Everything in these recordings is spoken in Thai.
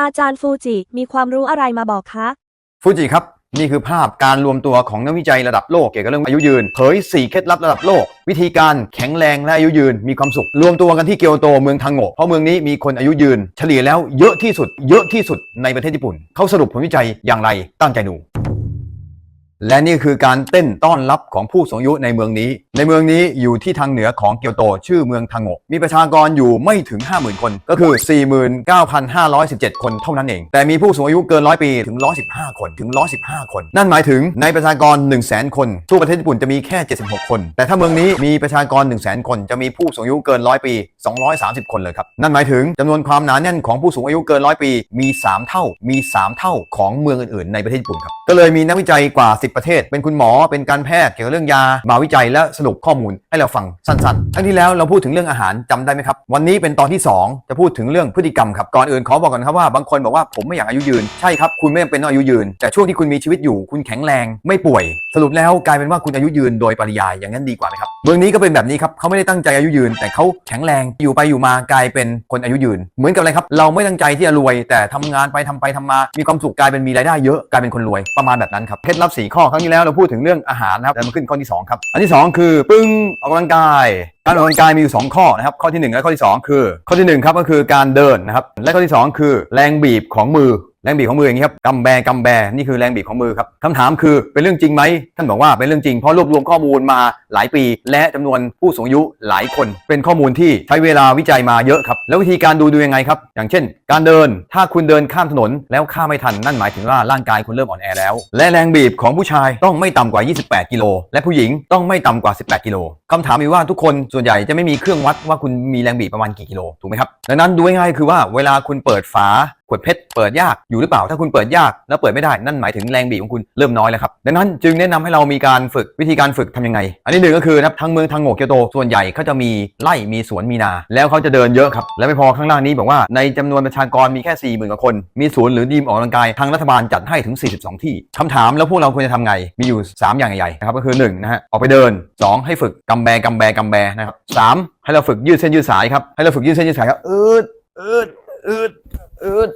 อาจารย์ฟูจิมีความรู้อะไรมาบอกคะ ฟูจิครับ นี่คือภาพการรวมตัวของนักวิจัยระดับโลกเกี่ยวกับเรื่องอายุยืน เผย 4 เคล็ดลับระดับโลก วิธีการแข็งแรงและอายุยืนมีความสุข รวมตัวกันที่เกียวโตเมืองทังโงะเพราะเมืองนี้มีคนอายุยืน เฉลี่ยแล้วเยอะที่สุด เยอะที่สุดในประเทศญี่ปุ่น เขาสรุปผลวิจัยอย่างไรตั้งใจดู และนี่คือการเต้นต้อนรับของผู้สูงอายุในเมืองนี้ ในเมืองนี้อยู่ที่ทางเหนือของเกียวโต ชื่อเมืองทังโงะมีประชากรอยู่ไม่ถึง 50,000 คน ก็คือ 49,517 คนเท่านั้นเอง แต่มีผู้สูงอายุเกินร้อยปีถึง 115 คนถึง 115 คน นั่นหมายถึงในประชากร 1 0 0 0 0 0 คนทั่วประเทศญี่ปุ่นจะมีแค่ 76 คน แต่ถ้าเมืองนี้มีประชากร 1 0 0 0 0 0 คนจะมีผู้สูงอายุเกินร้อยปี 230 คนเลยครับ นั่นหมายถึงจำนวนความหนาแน่นของผู้สูงอายุเกินร้อยปีมี 3 เท่า มี 3 เท่าของเมืองอื่นๆ ในประเทศญี่ปุ่นครับ ก็เลยมีนักวิจัยกว่า10 ประเทศ เป็นคุณหมอเป็นการแพทย์เกี่ยวกับเรื่องยา มาวิจัยและสรุปข้อมูลให้เราฟังสั้นๆครั้งที่แล้วเราพูดถึงเรื่องอาหารจำได้ไหมครับ วันนี้เป็นตอนที่ 2 จะพูดถึงเรื่องพฤติกรรมครับก่อนอื่นขอบอกก่อนครับว่าบางคนบอกว่าผมไม่อยากอายุยืนใช่ครับคุณไม่จำเป็นต้องอายุยืน แต่ช่วงที่คุณมีชีวิตอยู่ คุณแข็งแรงไม่ป่วย สรุปแล้วกลายเป็นว่าคุณอายุยืนโดยปริยายอย่างนั้นดีกว่าไหมครับเมืองนี้ก็เป็นแบบนี้ครับเขาไม่ได้ตั้งใจอายุยืน แต่เขาแข็งแรงอยู่ไปอยู่มากลายเป็นคนอายุยืน เหมือนกับอะไรครับเราไม่ตั้งใจที่จะรวย แต่ทำงานไปทำไปทำมา มีความสุขกลายเป็นมีรายได้เยอะกลายเป็นคนรวยประมาณแบบนั้นครับเคล็ดลับสีข้อครั้งที่แล้วเราพูดถึงเรื่องอาหารนะครับแล้วมาขึ้นข้อที่สองครับ อันที่สองคือปึ้งออกกำลังกาย การออกกำลังกายมีอยู่ 2 ข้อนะครับ ข้อทีหนึ่1 และข้อที่ 2 คือ ข้อทีหนึ่1 ครับก็คือการเดินนะครับ และข้อที่ 2 คือแรงบีบของมือ แรงบีบของมืออย่างนี้ครับกำแบกำแบนี่คือแรงบีบของมือครับคำถามคือเป็นเรื่องจริงไหมท่านบอกว่าเป็นเรื่องจริงเพราะรวบรวมข้อมูลมาหลายปี และจำนวนผู้สูงอายุหลายคน เป็นข้อมูลที่ใช้เวลาวิจัยมาเยอะครับ แล้ววิธีการดูดูยังไงครับ อย่างเช่น การเดินถ้าคุณเดินข้ามถนนแล้วข้ามไม่ทันนั่นหมายถึงว่าร่างกายคุณเริ่มอ่อนแอแล้ว และแรงบีบของผู้ชายต้องไม่ต่ำกว่า 28 กิโลและผู้หญิงต้องไม่ต่ำกว่า 18 กิโลคำถามมีว่าทุกคนส่วนใหญ่จะไม่มีเครื่องวัดว่าคุณมีแรงบีบประมาณกี่กิโลถูกไหมครับดังนั้นดูง่ายๆคือว่าเวลาคุณเปิดฝาขวดเพชรเปิดยากอยู่หรือเปล่า ถ้าคุณเปิดยากแล้วเปิดไม่ได้นั่นหมายถึงแรงบีบของคุณเริ่มน้อยแล้วครับดังนั้นจึงแนะนำให้เรามีการฝึกวิธีการฝึกทำยังไง อันที่หนึ่งก็คือนะครับทางเมืองทางโงกเกียวโตส่วนใหญ่เขาจะมีไร่มีสวนมีนา แล้วเขาจะเดินเยอะครับและไม่พอข้างล่างนี้บอกว่าในจำนวนประชากรมีแค่4ี่หมื่นกว่าคน มีสวนหรือดีมออกกำลังกายทางรัฐบาลจัดให้ถึง 42 ที่คำถามแล้วพวกเราควรจะทำไงมีอยู่ 3 อย่างใหญ่ๆนะครับก็คือ1นะฮะออกไปเดิน 2 ให้ฝึกกำแบกำแบกำแบนะครับสามให้เราฝึกยืดเส้นยืดสายครับให้เราฝึกยืดเส้นยืดสายครับอืดอืดอืด อืด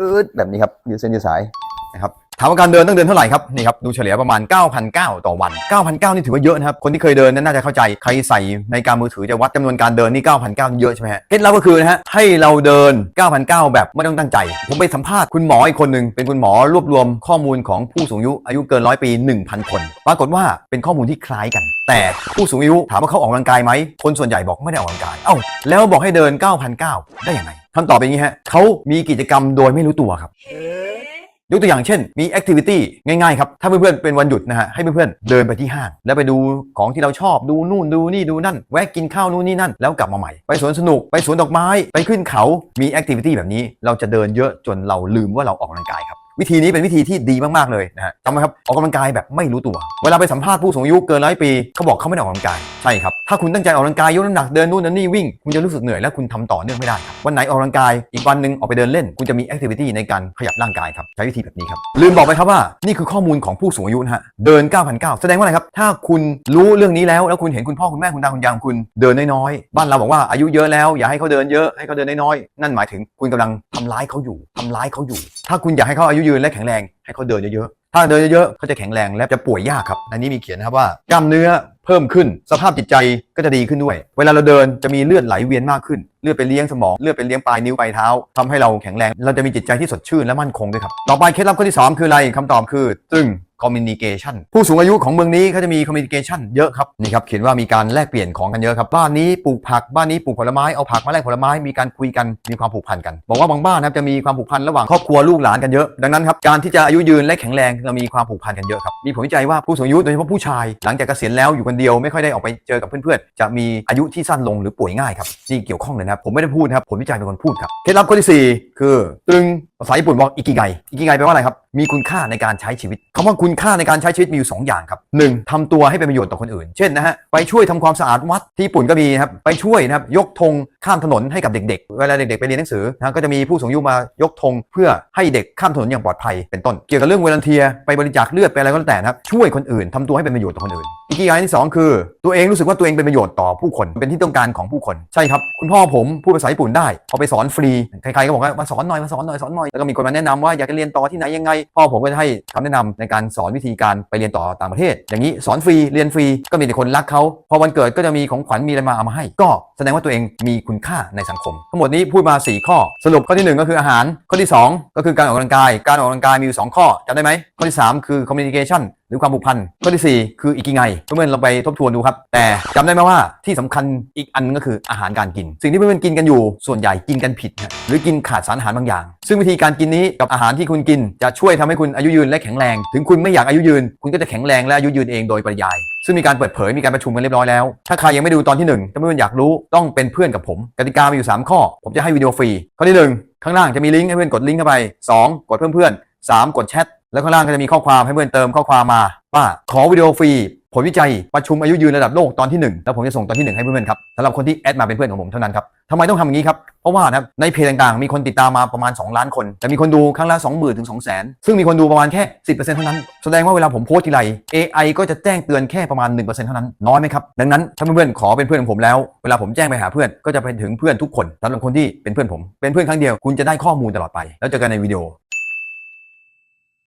อืดแบบนี้ครับยืดเส้นยืดสายนะครับถามว่าการเดินต้องเดินเท่าไหร่ครับนี่ครับดูเฉลี่ยประมาณ 9,900 ต่อวัน 9,900 นี่ถือว่าเยอะนะครับคนที่เคยเดินนั้นน่าจะเข้าใจใครใส่ในการมือถือจะวัดจำนวนการเดินนี่ 9,900 เยอะใช่ไหมฮะเคล็ดลับก็คือนะฮะให้เราเดิน 9,900 แบบไม่ต้องตั้งใจ ผมไปสัมภาษณ์คุณหมออีกคนหนึ่งเป็นคุณหมอรวบรวมข้อมูลของผู้สูงอายุอายุเกินร้อยปี 1,000 คน ปรากฏว่าเป็นข้อมูลที่คล้ายกัน แต่ผู้สูงอายุถามว่าเขาออกกำลังกายไหมคนส่วนใหญ่บอกไม่ได้ออกกำลังกายเอ้าแล้วบอกให้เดิน 9,900 ได้ยังไง คำตอบเป็นอย่างนี้ฮะเขามีกิจกรรมโดยไม่รู้ตัวครับ ยกตัวอย่างเช่น มีแอคทิวิตี้ง่ายๆครับ ถ้าเพื่อนๆเป็นวันหยุดนะฮะให้เพื่อนๆเดินไปที่ห้าง แล้วไปดูของที่เราชอบดูนู่นดูนี่ดูนั่น แวะกินข้าวนู่นนี่นั่น แล้วกลับมาใหม่ ไปสวนสนุกไปสวนดอกไม้ ไปขึ้นเขา มีแอคทิวิตี้แบบนี้เราจะเดินเยอะจนเราลืมว่าเราออกกำลังกายครับ วิธีนี้เป็นวิธีที่ดีมากๆเลยนะฮะจำไหมครับออกกำลังกายแบบไม่รู้ตัว เวลาไปสัมภาษณ์ผู้สูงอายุเกินร้อยปีเขาบอกเขาไม่ได้ออกกำลังกายใช่ครับถ้าคุณตั้งใจออกกำลังกายยกน้ำหนักเดินนู่นนั่นนี่วิ่งคุณจะรู้สึกเหนื่อยและคุณทำต่อเนื่องไม่ได้ครับวันไหนออกกำลังกายอีกวันหนึ่งออกไปเดินเล่น คุณจะมีแอคทิวิตี้ในการขยับร่างกายครับใช้วิธีแบบนี้ครับลืมบอกไปครับว่านี่คือข้อมูลของผู้สูงอายุนะฮะเดิน 9,900 แสดงว่าอะไรครับถ้าคุณรู้เรื่องนี้แล้วแล้วคุณเห็นคุณพ่อคุณแม่คุณตาคุณยายของคุณเดินน้อยๆบ้านเราบอกว่าอายุเยอะแล้วอย่าให้เขาเดินเยอะให้เขาเดินน้อยๆนั่นหมายถึงคุณกำลังทำร้ายเขาอยู่ทำร้ายเขาอยู่ ถ้าคุณอยากให้เขาอายุยืนและแข็งแรงให้เขาเดินเยอะๆ ถ้าเดินเยอะๆเขาจะแข็งแรงและจะป่วยยากครับ อันนี้มีเขียนนะครับว่ากล้ามเนื้อเพิ่มขึ้น สภาพจิตใจก็จะดีขึ้นด้วย เวลาเราเดินจะมีเลือดไหลเวียนมากขึ้น เลือดไปเลี้ยงสมอง เลือดไปเลี้ยงปลายนิ้วปลายเท้าทำให้เราแข็งแรง เราจะมีจิตใจที่สดชื่นและมั่นคงด้วยครับ ต่อไปเคล็ดลับข้อที่สามคืออะไรคำตอบคือ ตึง communication ผู้สูงอายุของเมืองนี้เขาจะมี communication เยอะครับนี่ครับเขียนว่ามีการแลกเปลี่ยนของกันเยอะครับบ้านนี้ปลูกผักบ้านนี้ปลูกผลไม้เอาผักมาแลกผลไม้มีการคุยกันมีความผูกพันกัน บอกว่าบางบ้านนะครับจะมีความผูกพันระหว่างครอบครัวลูกหลานกันเยอะดังนั้นครับการที่จะอายุยืนและแข็งแรงเรามีความผูกพันกันเยอะครับมีผลวิจัยว่าผู้สูงอายุโดยเฉพาะผู้ชาย หลังจากเกษียณแล้วอยู่คนเดียวไม่ค่อยได้ออกไปเจอกับเพื่อนๆจะมีอายุที่สั้นลงหรือป่วยง่ายครับนี่เกี่ยวข้องเลยนะครับผมไม่ได้พูดนะครับผลวิจัยเป็นคนพูดครับเคล็ดลับข้อที่สี่คือตึงภาษาญี่ปุ่นบอกอิกิไกอิกิไกแปลว่าอะไรครับ มีคุณค่าในการใช้ชีวิตคำว่าคุณค่าในการใช้ชีวิตมีอยู่สองอย่างครับหนึ่งทำตัวให้เป็นประโยชน์ต่อคนอื่น เช่นนะฮะไปช่วยทำความสะอาดวัดที่ญี่ปุ่นก็มีครับไปช่วยนะครับยกธงข้ามถนนให้กับเด็กๆ เวลาเด็กๆไปเรียนหนังสือนะก็จะมีผู้สูงอายุมายกธงเพื่อให้เด็กข้ามถนนอย่างปลอดภัยเป็นต้น เกี่ยวกับเรื่องเวลันเทียไปบริจาคเลือดไปอะไรก็แล้วแต่นะครับช่วยคนอื่นทำตัวให้เป็นประโยชน์ต่อคนอื่นอิกิไกที่สองคือ ตัวเองรู้สึกว่าตัวเองเป็นประโยชน์ต่อผู้คนเป็นที่ต้องการของผู้คนใช่ครับ คุณพ่อผมพูดภาษาญี่ปุ่นได้พอไปสอนฟรีใครๆก็บอกว่ามาสอนหน่อยมาสอนหน่อยสอนหน่อยแล้วก็มีคนมาแนะนำว่าอยากจะเรียนต่อที่ไหนยังไง พ่อผมก็จะให้คำแนะนำในการสอนวิธีการไปเรียนต่อต่างประเทศ อย่างนี้สอนฟรีเรียนฟรีก็มีแต่คนรักเขาพอวันเกิดก็จะมีของขวัญมีอะไรมาเอามาให้ ก็แสดงว่าตัวเองมีคุณค่าในสังคม ทั้งหมดนี้พูดมา 4 ข้อ สรุปข้อที่ 1 ก็คืออาหาร ข้อที่ 2 ก็คือการออกกำลังกาย การออกกำลังกายมีอยู่2ข้อจำได้ไหมข้อที่ 3 คือ communication หรือความผูกพันข้อทีสี่4 คืออิกิไงเพื่อนๆเราไปทบทวนดูครับ แต่จำได้ไหมว่าที่สำคัญอีกอันก็คืออาหารการกิน สิ่งที่เพื่อนๆกินกันอยู่ ส่วนใหญ่กินกันผิด หรือกินขาดสารอาหารบางอย่าง ซึ่งวิธีการกินนี้กับอาหารที่คุณกิน จะช่วยทำให้คุณอายุยืนและแข็งแรง ถึงคุณไม่อยากอายุยืน คุณก็จะแข็งแรงและอายุยืนเองโดยปริยาย ซึ่งมีการเปิดเผยมีการประชุมกันเรียบร้อยแล้ว ถ้าใครยังไม่ดูตอนที่หนึ่งถ้าเพื่อนๆอยากรู้ต้องเป็นเพื่อนกับผม กติกามีอยู่ 3 ข้อ ผมจะให้วิดีโอฟรีข้อที่หนึ่งข้างล่างจะมีลิงก์ให้เพื่อนกดลิงก์เข้าไป 2 กดเพื่อน3กดแชท แล้วข้างล่างก็จะมีข้อความให้เพื่อนเติมข้อความมาว่าขอวิดีโอฟรีผลวิจัยประชุมอายุยืนระดับโลกตอนที่ 1 แล้วผมจะส่งตอนที่ 1 ให้เพื่อนๆครับสำหรับคนที่แอดมาเป็นเพื่อนของผมเท่านั้นครับทำไมต้องทำอย่างนี้ครับเพราะว่านะครับในเพจต่างๆ มีคนติดตามมาประมาณ 2 ล้านคน แต่มีคนดูครั้งละ 2 0,000ถึง2 0 0 0 0 0 ซึ่งมีคนดูประมาณแค่ 10%เท่านั้น แสดงว่าเวลาผมโพสต์ทีไร AI ก็จะแจ้งเตือนแค่ประมาณ 1%เท่านั้นน้อยไหมครับดังนั้นถ้าเพื่อนๆขอเป็นเพื่อนของผมแล้วเวลาผมแจ้งไปหาเพื่อนก็จะไปถึงเพื่อนทุกคนสำหรับคนที่เป็นเพื่อนผมเป็นเพื่อนครั้งเดียวคุณจะได้ข้อมูลตลอดไป แล้วเจอกันในวิดีโอ